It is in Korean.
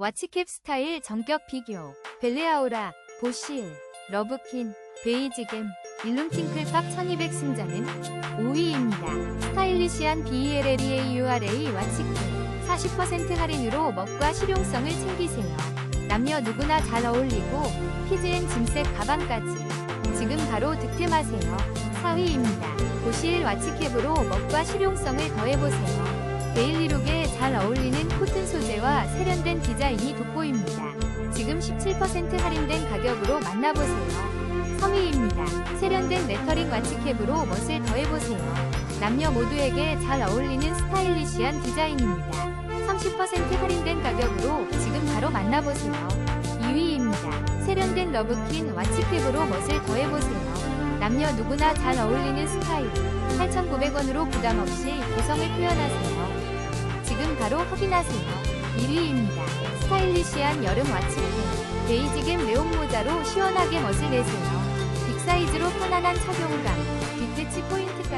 와치캡 스타일 전격 비교 벨레아우라, 보실, 러브킨, 베이지겜, 일룸팅클팝 1200 승자는 5위입니다. 스타일리시한 BELLEAURA 와치캡 40% 할인으로 멋과 실용성을 챙기세요. 남녀 누구나 잘 어울리고 피즈앤 짐색 가방까지 지금 바로 득템하세요. 4위입니다. 보실 와치캡으로 멋과 실용성을 더해보세요. 데일리룩에 잘 어울리는 코튼 소재와 세련된 디자인이 돋보입니다. 지금 17% 할인된 가격으로 만나보세요. 3위입니다. 세련된 레터링 와치캡으로 멋을 더해보세요. 남녀 모두에게 잘 어울리는 스타일리시한 디자인입니다. 30% 할인된 가격으로 지금 바로 만나보세요. 2위입니다. 세련된 러브킨 와치캡으로 멋을 더해보세요. 남녀 누구나 잘 어울리는 스타일. 8,900원으로 부담없이 개성을 표현하세요. 바로 확인하세요. 1위입니다. 스타일리시한 여름 와치캡. 베이지겜 레온 모자로 시원하게 멋을 내세요. 빅사이즈로 편안한 착용감. 빅패치 포인트까지.